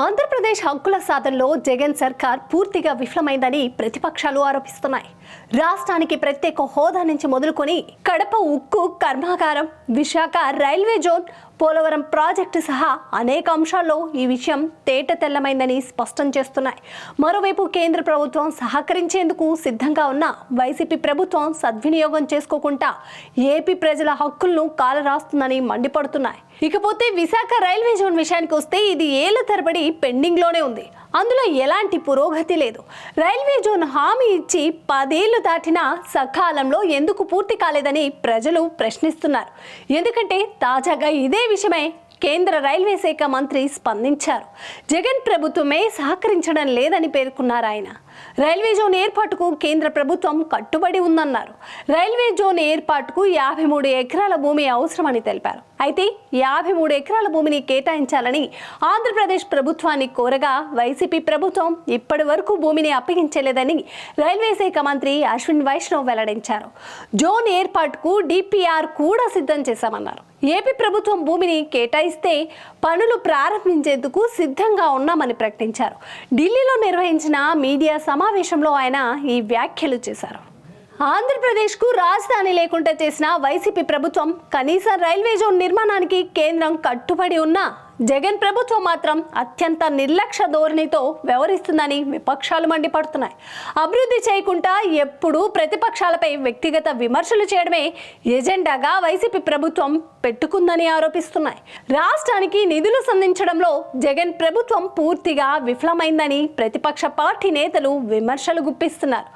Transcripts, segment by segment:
ఆంధ్రప్రదేశ్ హక్కుల సాధనలో జగన్ సర్కార్ పూర్తిగా విఫలమైందని ప్రతిపక్షాలు ఆరోపిస్తున్నాయి. రాష్ట్రానికి ప్రత్యేక హోదా నుంచి మొదలుకొని కడప ఉక్కు కర్మాగారం Visakha railway zone Polavaram project సహా అనేక అంశాల్లో ఈ విషయం తేట తెల్లమైందని స్పష్టం చేస్తున్నాయి. మరోవైపు కేంద్ర ప్రభుత్వం సహకరించేందుకు సిద్ధంగా ఉన్న వైసీపీ ప్రభుత్వం సద్వినియోగం చేసుకోకుండా ఏపీ ప్రజల హక్కులను కాలరాస్తుందని మండిపడుతున్నాయి. ఇకపోతే విశాఖ రైల్వే జోన్ విషయానికి వస్తే ఇది ఏళ్ళ తరబడి పెండింగ్లోనే ఉంది. అందులో ఎలాంటి పురోగతి లేదు. రైల్వే జోన్ హామీ ఇచ్చి పదేళ్ళు దాటినా సకాలంలో ఎందుకు పూర్తి కాలేదని ప్రజలు ప్రశ్నిస్తున్నారు. ఎందుకంటే తాజాగా ఇదే విషయమై కేంద్ర రైల్వే శాఖ మంత్రి స్పందించారు. జగన్ ప్రభుత్వమే సహకరించడం లేదని పేర్కొన్నారు ఆయన. రైల్వే జోన్ ఏర్పాటుకు కేంద్ర ప్రభుత్వం కట్టుబడి ఉందన్నారు. రైల్వే జోన్ ఏర్పాటుకు యాభై మూడు ఎకరాల భూమి అవసరమని తెలిపారు. అయితే యాభై మూడు ఎకరాల భూమిని కేటాయించాలని ఆంధ్రప్రదేశ్ ప్రభుత్వాన్ని కోరగా వైసీపీ ప్రభుత్వం ఇప్పటి వరకు భూమిని అప్పగించలేదని రైల్వే శాఖ మంత్రి అశ్విన్ వైష్ణవ్ వెల్లడించారు. జోన్ ఏర్పాటుకు డిపిఆర్ కూడా సిద్ధం చేశామన్నారు. ఏపీ ప్రభుత్వం భూమిని కేటాయిస్తే పనులు ప్రారంభించేందుకు సిద్ధంగా ఉన్నామని ప్రకటించారు. ఢిల్లీలో నిర్వహించిన మీడియా సమావేశంలో ఆయన ఈ వ్యాఖ్యలు చేశారు. ఆంధ్రప్రదేశ్కు రాజధాని లేకుండా చేసిన వైసీపీ ప్రభుత్వం కనీసం రైల్వే జోన్ నిర్మాణానికి కేంద్రం కట్టుబడి ఉన్నా జగన్ ప్రభుత్వం మాత్రం అత్యంత నిర్లక్ష్య ధోరణితో వ్యవహరిస్తుందని విపక్షాలు మండిపడుతున్నాయి. అభివృద్ధి చేయకుండా ఎప్పుడూ ప్రతిపక్షాలపై వ్యక్తిగత విమర్శలు చేయడమే ఎజెండాగా వైసీపీ ప్రభుత్వం పెట్టుకుందని ఆరోపిస్తున్నాయి. రాష్ట్రానికి నిధులు సంధించడంలో జగన్ ప్రభుత్వం పూర్తిగా విఫలమైందని ప్రతిపక్ష పార్టీ నేతలు విమర్శలు గుప్పిస్తున్నారు.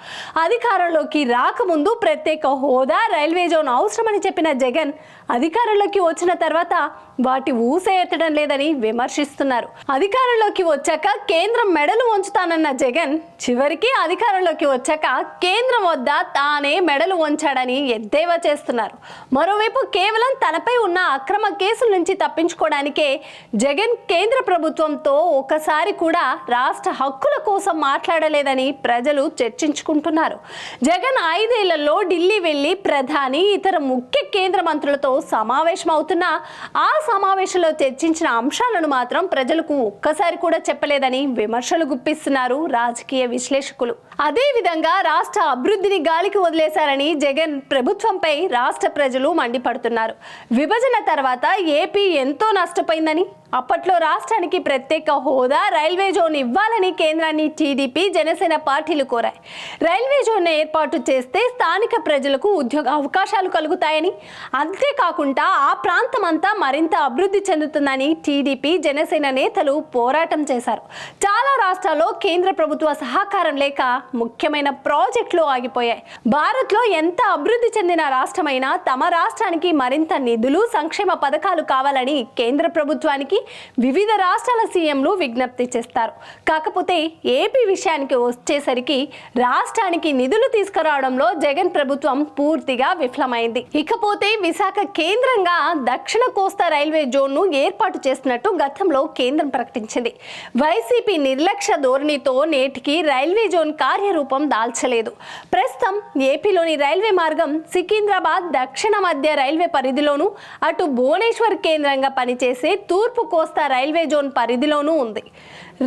అధికారంలోకి రాకముందు ప్రత్యేక హోదా రైల్వే జోన్ అవసరమని చెప్పిన జగన్ అధికారంలోకి వచ్చిన తర్వాత వాటి ఊసే ఎత్తడం లేదని విమర్శిస్తున్నారు. అధికారంలోకి వచ్చాక కేంద్రం మెడలు వంచుతానన్న జగన్ చివరికి అధికారంలోకి వచ్చాక కేంద్రం వద్ద తానే మెడలు వంచాడని ఎద్దేవా చేస్తున్నారు. మరోవైపు కేవలం తనపై ఉన్న అక్రమ కేసుల నుంచి తప్పించుకోవడానికే జగన్ కేంద్ర ప్రభుత్వంతో ఒకసారి కూడా రాష్ట్ర హక్కుల కోసం మాట్లాడలేదని ప్రజలు చర్చించుకుంటున్నారు. జగన్ ఐదేళ్ళలో ఢిల్లీ వెళ్ళి ప్రధాని ఇతర ముఖ్య కేంద్ర మంత్రులతో సమావేశమవుతున్నా ఆ సమావేశంలో చర్చించిన అంశాలను మాత్రం ప్రజలకు ఒక్కసారి కూడా చెప్పలేదని విమర్శలు గుప్పిస్తున్నారు రాజకీయ విశ్లేషకులు. అదేవిధంగా రాష్ట్ర అభివృద్ధిని గాలికి వదిలేశారని జగన్ ప్రభుత్వంపై రాష్ట్ర ప్రజలు మండిపడుతున్నారు. విభజన తర్వాత ఏపీ ఎంతో నష్టపోయిందని అప్పట్లో రాష్ట్రానికి ప్రత్యేక హోదా రైల్వే జోన్ ఇవ్వాలని కేంద్రాన్ని టీడీపీ జనసేన పార్టీలు కోరాయి. రైల్వే జోన్ ఏర్పాటు చేస్తే స్థానిక ప్రజలకు ఉద్యోగ అవకాశాలు కలుగుతాయని అంతేకాకుండా ఆ ప్రాంతం అంతా మరింత అభివృద్ధి చెందుతుందని టీడీపీ జనసేన నేతలు పోరాటం చేశారు. చాలా రాష్ట్రాల్లో కేంద్ర ప్రభుత్వ సహకారం లేక ముఖ్యమైన ప్రాజెక్టులు ఆగిపోయాయి. భారత్లో ఎంత అభివృద్ధి చెందిన రాష్ట్రమైనా తమ రాష్ట్రానికి మరింత నిధులు సంక్షేమ పథకాలు కావాలని కేంద్ర ప్రభుత్వానికి వివిధ రాష్ట్రాల సీఎంలు విజ్ఞప్తి చేస్తారు. కాకపోతే ఏపీ విషయానికి వచ్చేసరికి రాష్ట్రానికి నిధులు తీసుకురావడంలో జగన్ ప్రభుత్వం పూర్తిగా విఫలమైంది. ఇకపోతే విశాఖ కేంద్రంగా దక్షిణ కోస్తా రైల్వే జోన్ను ఏర్పాటు చేసినట్టు గతంలో కేంద్రం ప్రకటించింది. వైసీపీ నిర్లక్ష్య ధోరణితో నేటికి రైల్వే జోన్ కార్యరూపం దాల్చలేదు. ప్రస్తుతం ఏపీలోని రైల్వే మార్గం సికింద్రాబాద్ దక్షిణ మధ్య రైల్వే పరిధిలోనూ అటు భువనేశ్వర్ కేంద్రంగా పనిచేసే తూర్పు కోస్తా రైల్వే జోన్ పరిధిలోనూ ఉంది.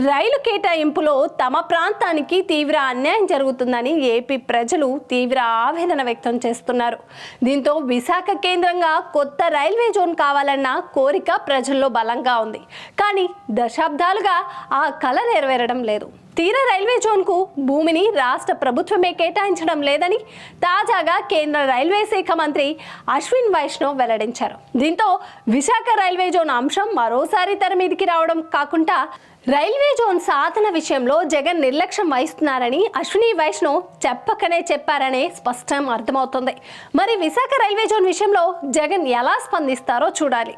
రైలు కేటాయింపులో తమ ప్రాంతానికి తీవ్ర అన్యాయం జరుగుతుందని ఏపీ ప్రజలు తీవ్ర ఆవేదన వ్యక్తం చేస్తున్నారు. దీంతో విశాఖ కేంద్రంగా కొత్త రైల్వే జోన్ కావాలన్న కోరిక ప్రజల్లో బలంగా ఉంది. కానీ దశాబ్దాలుగా ఆ కళ నెరవేరడం లేదు. తీర రైల్వే జోన్కు భూమిని రాష్ట్ర ప్రభుత్వమే కేటాయించడం లేదని తాజాగా కేంద్ర రైల్వే శాఖ మంత్రి అశ్విన్ వైష్ణవ్ వెల్లడించారు. దీంతో విశాఖ రైల్వే జోన్ అంశం మరోసారి తెర మీదికి రావడం కాకుండా రైల్వే జోన్ సాధన విషయంలో జగన్ నిర్లక్ష్యం వహిస్తున్నారని అశ్విని వైష్ణవ్ చెప్పకనే చెప్పారనే స్పష్టం అర్థమవుతుంది. మరి విశాఖ రైల్వే జోన్ విషయంలో జగన్ ఎలా స్పందిస్తారో చూడాలి.